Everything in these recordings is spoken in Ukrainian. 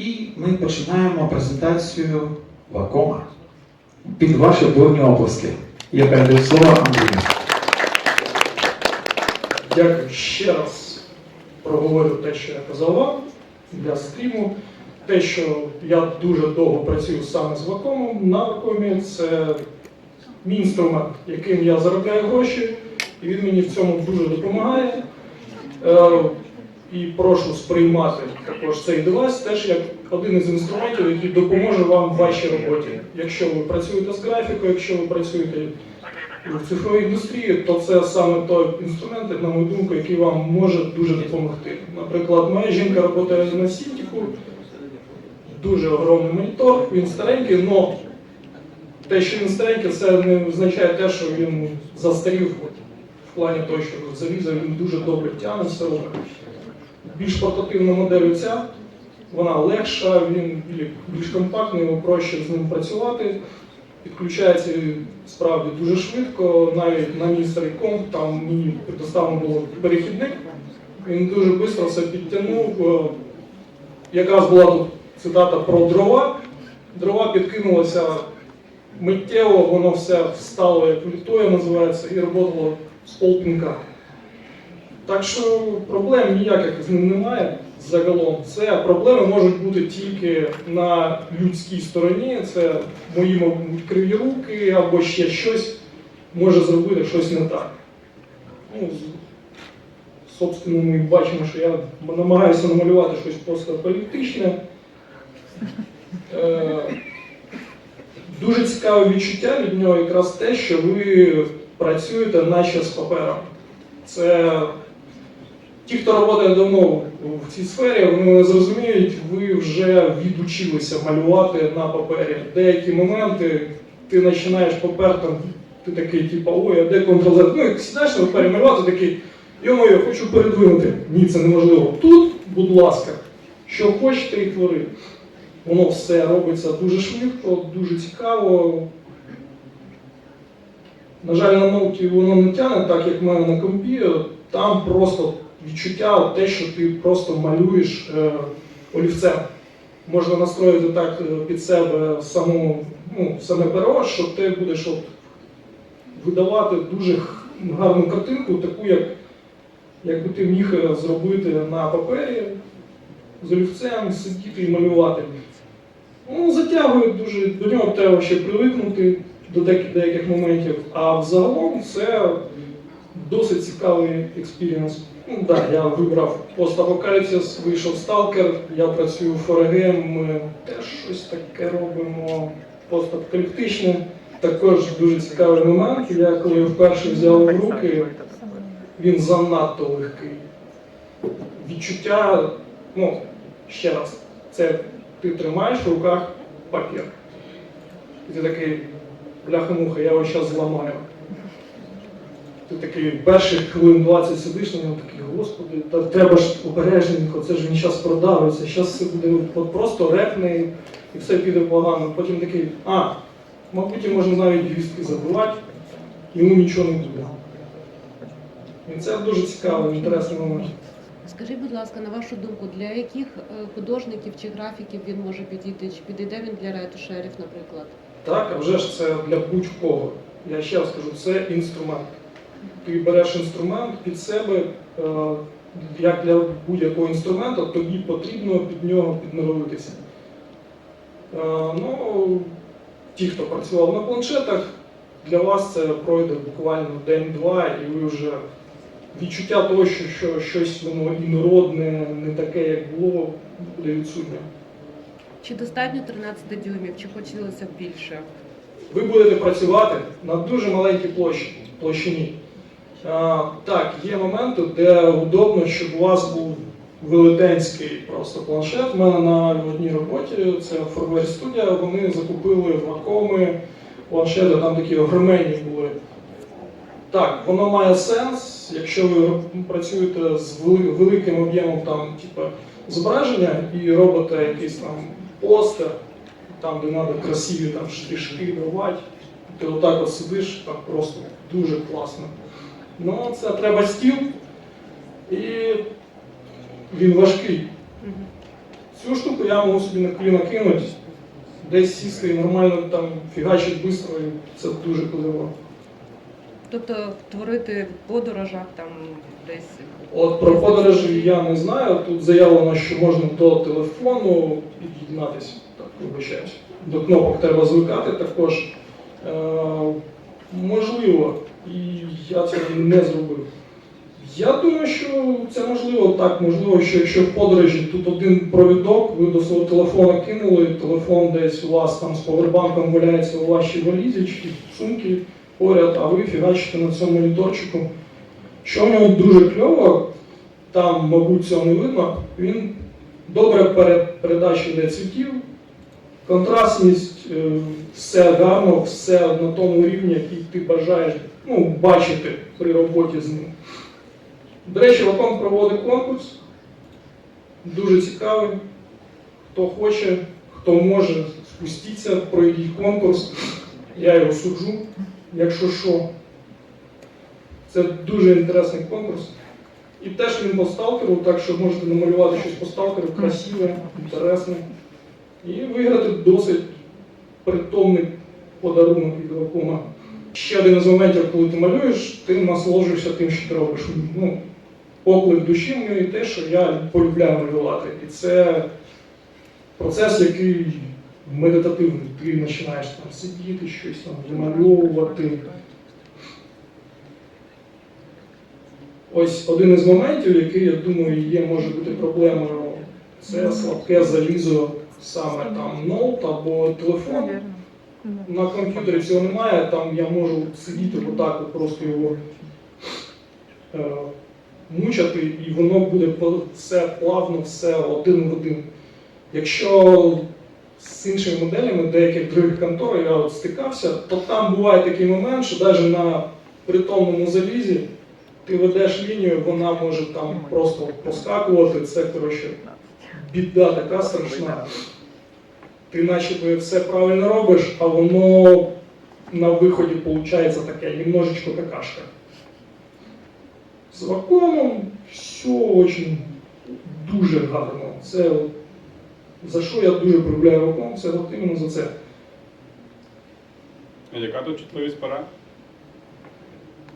І ми починаємо презентацію Вакома. Під ваші бурні оплески. Я передаю слово Андрію. Дякую ще раз проговорю те, що я казав вам для стріму. Те, що я дуже довго працюю саме з вакуумом, на вакуумі це мій інструмент, яким я заробляю гроші, і він мені в цьому дуже допомагає. І прошу сприймати також цей девайс теж як один із інструментів, який допоможе вам в вашій роботі. Якщо ви працюєте з графікою, якщо ви працюєте в цифровій індустрії, то це саме той інструмент, на мою думку, який вам може дуже допомогти. Наприклад, моя жінка працює на Сінтіку, дуже огромний монітор, він старенький, але те, що він старенький, це не означає те, що він застарів в плані того, що залізо він дуже добре тягне все. Більш портативна модель ця, вона легша, він більш компактний, йому проще з ним працювати. Підключається справді дуже швидко, навіть на мій старий комп, там мені предоставлено було перехідник, він дуже швидко все підтягнув. Якраз була тут цитата про дрова. Дрова підкинулося миттєво, воно все встало, як влітує, називається, і роботало з полпінка. Так що проблем ніяких з ним немає загалом. Це проблеми можуть бути тільки на людській стороні. Це мої мабуть, криві руки або ще щось може зробити щось не так. Ну, собственно, ми бачимо, що я намагаюся намалювати щось постаполітичне. Е, Дуже цікаве відчуття від нього якраз те, що ви працюєте наче з папером. Це ті, хто працює давно в цій сфері, вони зрозуміють, ви вже відучилися малювати на папері. Деякі моменти ти починаєш папер, ти такий, типу, ой, а де Ctrl-Z? Ну, як сідаєш на папері малювати, такий, йо-моє, хочу передвинути. Ні, це неможливо. Тут, будь ласка, що хочете і творити. Воно все робиться дуже швидко, дуже цікаво. На жаль, на ноуті воно не тягне, так як в мене на компі. Там просто відчуття от те, що ти просто малюєш е, олівцем. Можна настроїти так е, під себе саму, ну, саме перо, що ти будеш от видавати дуже гарну картинку, таку, як, як би ти міг е, зробити на папері з олівцем, сидіти і малювати. Ну, затягує дуже, до нього треба ще привикнути до деяких моментів. А взагалом це досить цікавий експірієнс. Ну, да, я вибрав постапокаліпсис, вийшов сталкер, я працюю в ФРГ, ми теж щось таке робимо постапокаліптичне. Також дуже цікавий момент. Я коли вперше взяв в руки, він занадто легкий. Відчуття, ну, ще раз, це ти тримаєш в руках папір. І ти такий, бляха-муха, я його зараз зламаю. Ти такий перших хвилин 20 сидиш на ньому, такий, господи, та треба ж обережненько, це ж він зараз продавиться, зараз все буде от просто репне і все піде погано. Потім такий, а, мабуть, можна навіть гвіздки забивати, йому нічого не буде. І це дуже цікавий, інтересний момент. Скажіть, будь ласка, на вашу думку, для яких е, художників чи графіків він може підійти? Чи підійде він для ретушерів, наприклад? Так, а вже ж це для будь-кого. Я ще раз кажу, це інструмент. Ти береш інструмент під себе, е, як для будь-якого інструменту, тобі потрібно під нього підноровитися. Е, Ну, ті, хто працював на планшетах, для вас це пройде буквально день-два, і ви вже відчуття того, що, що щось воно інородне, не таке, як було, буде відсутнє. Чи достатньо 13 дюймів, чи хотілося б більше? ви будете працювати на дуже маленькій площі, площині. Так, є моменти, де удобно, щоб у вас був велетенський просто планшет. У мене на одній роботі, це Forware Studio, вони закупили вакууми планшети, там такі огроменні були. Так, воно має сенс, якщо ви працюєте з великим об'ємом там, типу, зображення і робите якийсь там постер, там, де треба красиві там, штришки давати. Ти отак от сидиш, так просто дуже класно. Ну, це треба стіл, і він важкий. Цю штуку я можу собі на коліна кинути, десь сісти і нормально там фігачить швидко, і це дуже клево. Тобто творити в подорожах там десь. От про подорожі я не знаю. Тут заявлено, що можна до телефону під'єднатися. Так, вибачаюсь. До кнопок треба звикати також. Е, можливо, і я це не зробив. Я думаю, що це можливо так. Можливо, що якщо в подорожі тут один провідок, ви до свого телефона кинули, телефон десь у вас там з повербанком валяється у вашій валізі в поряд, а ви фігачите на цьому моніторчику. Що в нього дуже кльово, там, мабуть, цього не видно, він добре пере- передачу йде цвітів, контрастність, е, все гарно, все на тому рівні, який ти бажаєш ну, бачити при роботі з ним. До речі, Ваком проводить конкурс, дуже цікавий. Хто хоче, хто може, спустіться, пройдіть конкурс. Я його суджу, якщо що. Це дуже інтересний конкурс. І теж він по сталкеру, так що можете намалювати щось по сталкеру красиве, інтересне. І виграти досить притомний подарунок від Вакума. Ще один із моментів, коли ти малюєш, ти насолоджуєшся тим, що ти робиш. Ну, поклик душі в і те, що я полюбляю малювати. І це процес, який медитативний. Ти починаєш там сидіти, щось там вимальовувати. Ось один із моментів, який, я думаю, є, може бути проблемою, це слабке залізо саме там ноут або телефон. На комп'ютері цього немає, там я можу сидіти отак, от просто його е, мучати, і воно буде все плавно, все один в один. Якщо з іншими моделями деяких других контор я от стикався, то там буває такий момент, що навіть на притомному залізі ти ведеш лінію, вона може там просто поскакувати. Це коротше біда така страшна. Ти начебто все правильно робиш, а воно на виході виходить таке немножечко какашка. З вакуумом все очень дуже гарно. Це за що я дуже полюбляю вакуум, це от іменно за це. А яка тут чутливість пора?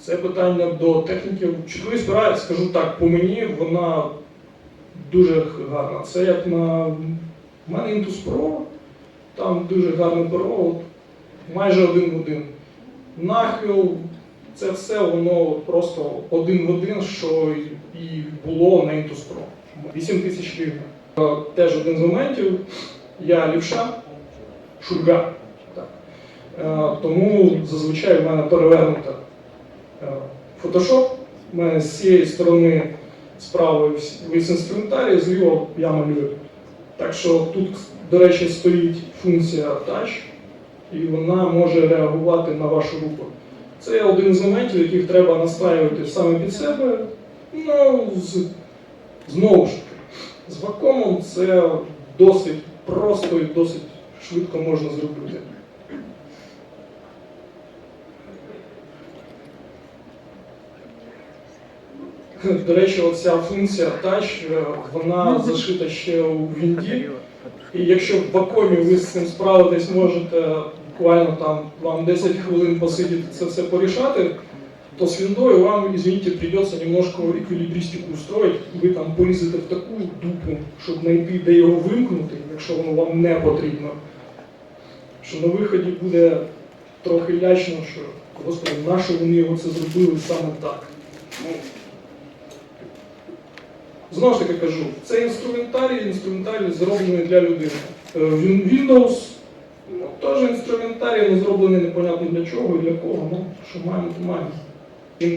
Це питання до техніків. Чутливість пера, скажу так, по мені вона дуже гарна. Це як на в мене Intus Pro, там дуже гарне перо, майже один в один. Нахил, це все воно просто один в один, що і було на Intus Pro. 8 тисяч гривень. Е, Теж один з моментів. Я лівша. Так. Е, Тому зазвичай в мене перевернута е, Photoshop. У мене з цієї сторони справа весь інструментарій, зліва я малюю. Так що тут, до речі, стоїть функція Touch, і вона може реагувати на вашу руку. Це один з моментів, яких треба настраювати саме під себе. Ну, з, знову ж таки, з вакуумом це досить просто і досить швидко можна зробити. До речі, оця функція Touch, е, вона зашита ще у Вінді. І якщо в вакуумі ви з цим справитесь, можете буквально там вам 10 хвилин посидіти це все порішати, то з віндою вам, извините, придется немножко еквілібристику устроїть, і ви там полізете в таку дупу, щоб знайти, де його вимкнути, якщо воно вам не потрібно. Що на виході буде трохи лячно, що господи, нащо вони його це зробили саме так. Знову ж таки кажу, це інструментарій, інструментарій зроблений для людини. Е, Windows ну, теж інструментарій, але зроблений непонятно для чого і для кого. Ну, що маємо, то маємо.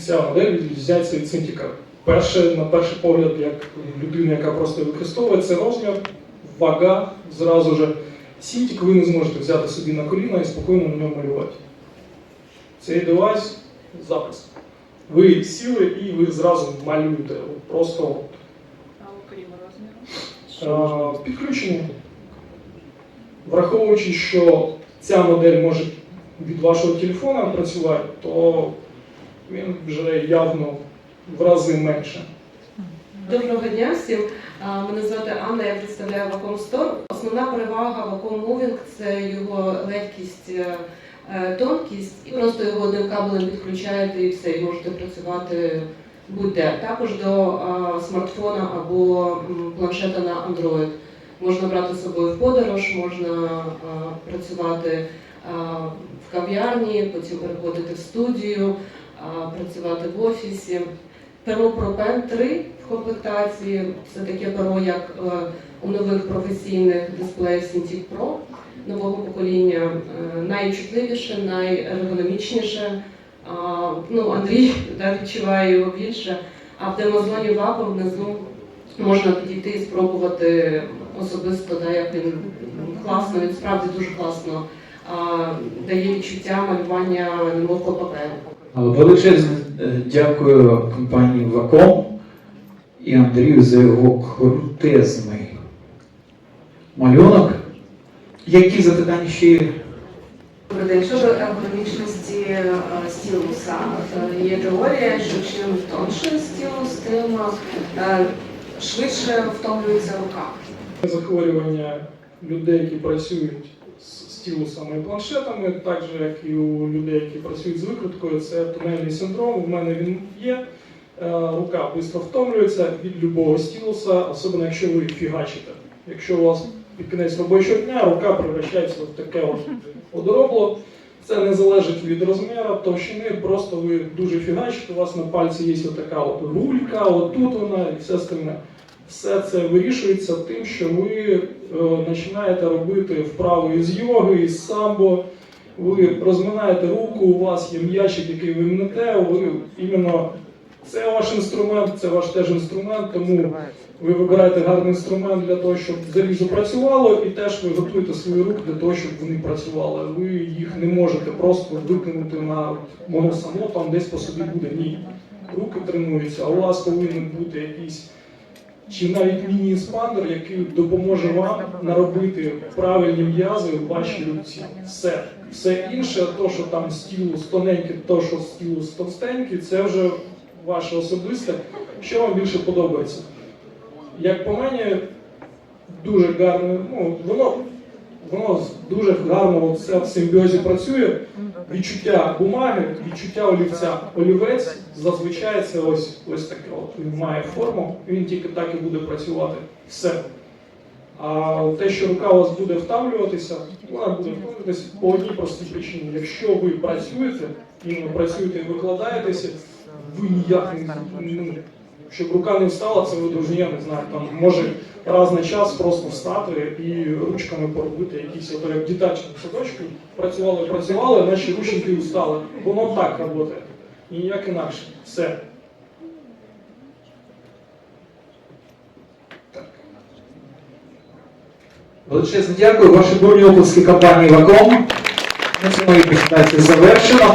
Ця модель відрізняється від Cintiq. Перше, на перший погляд, як людина, яка просто використовує це розмір, вага, зразу же. Cintiq ви не зможете взяти собі на коліна і спокійно на ньому малювати. Цей девайс запис. Ви сіли і ви зразу малюєте. Просто от, А окрім розміру? Е, Підключення. Враховуючи, що ця модель може від вашого телефона працювати, то він вже явно в рази менше. Доброго дня всім. Мене звати Анна, я представляю Wacom Store. Основна перевага Wacom Moving – це його легкість, е, е, тонкість. І просто його одним кабелем підключаєте і все, і можете працювати будь-де. Також до смартфона або планшета на Android. Можна брати з собою в подорож, можна працювати в кав'ярні, потім переходити в студію, працювати в офісі. Перо Pen 3 в комплектації це таке перо, як е, у нових професійних дисплеїв Cintiq Pro нового покоління. Е, найчутливіше, найергономічніше. Ну, Андрій да, відчуває його більше. А в демозоні вапу внизу можна підійти і спробувати особисто, да, як він класно, він справді дуже класно а, дає відчуття малювання немов паперу. Величезне е, дякую компанії Wacom і Андрію за його крутезний малюнок. Які запитання ще? Добрий день. Щодо ергономічності е, стілуса, Е, є теорія, що чим тонший стілус, тим е, швидше втомлюється рука. захворювання людей, які працюють з стілусами і планшетами, так же як і у людей, які працюють з викруткою, це тунельний синдром. У мене він є. Рука швидко втомлюється від любого стілуса, особливо якщо ви фігачите. Якщо у вас під кінець робочого дня рука превращається в таке от одоробло. Це не залежить від розміру, товщини, просто ви дуже фігачите, у вас на пальці є отака от гулька, отут вона і все остальне. Все це вирішується тим, що ви е, починаєте робити вправи із йоги, із самбо. Ви розминаєте руку, у вас є м'ячик, який ви мнете, ви іменно це ваш інструмент, це ваш теж інструмент, тому ви вибираєте гарний інструмент для того, щоб залізо працювало, і теж ви готуєте свої руки для того, щоб вони працювали. Ви їх не можете просто викинути на воно само там десь по собі буде. Ні. Руки тренуються, а у вас повинен бути якийсь чи навіть міні-еспандер, який допоможе вам наробити правильні м'язи в вашій руці. Все. Все інше, то, що там стілус тоненький, то, що стілус товстенький, це вже ваше особисте. Що вам більше подобається? Як по мені, дуже гарно, ну, воно, воно дуже гарно все в симбіозі працює. Відчуття бумаги, відчуття олівця. Олівець зазвичай це ось, ось таке. От він має форму, він тільки так і буде працювати. Все. А те, що рука у вас буде втавлюватися, вона буде втавлюватися по одній простій причині. Якщо ви працюєте, іменно працюєте і викладаєтеся, ви ніяк не щоб рука не встала, це ви дуже, я не знаю, там може раз на час просто встати і ручками поробити якісь, от як дитячому садочку, працювали, працювали, наші рученьки устали. Воно так працює. І ніяк інакше. Все. Величезне дякую. Ваші бурні оплески компанії Wacom. На цьому і презентацію завершено.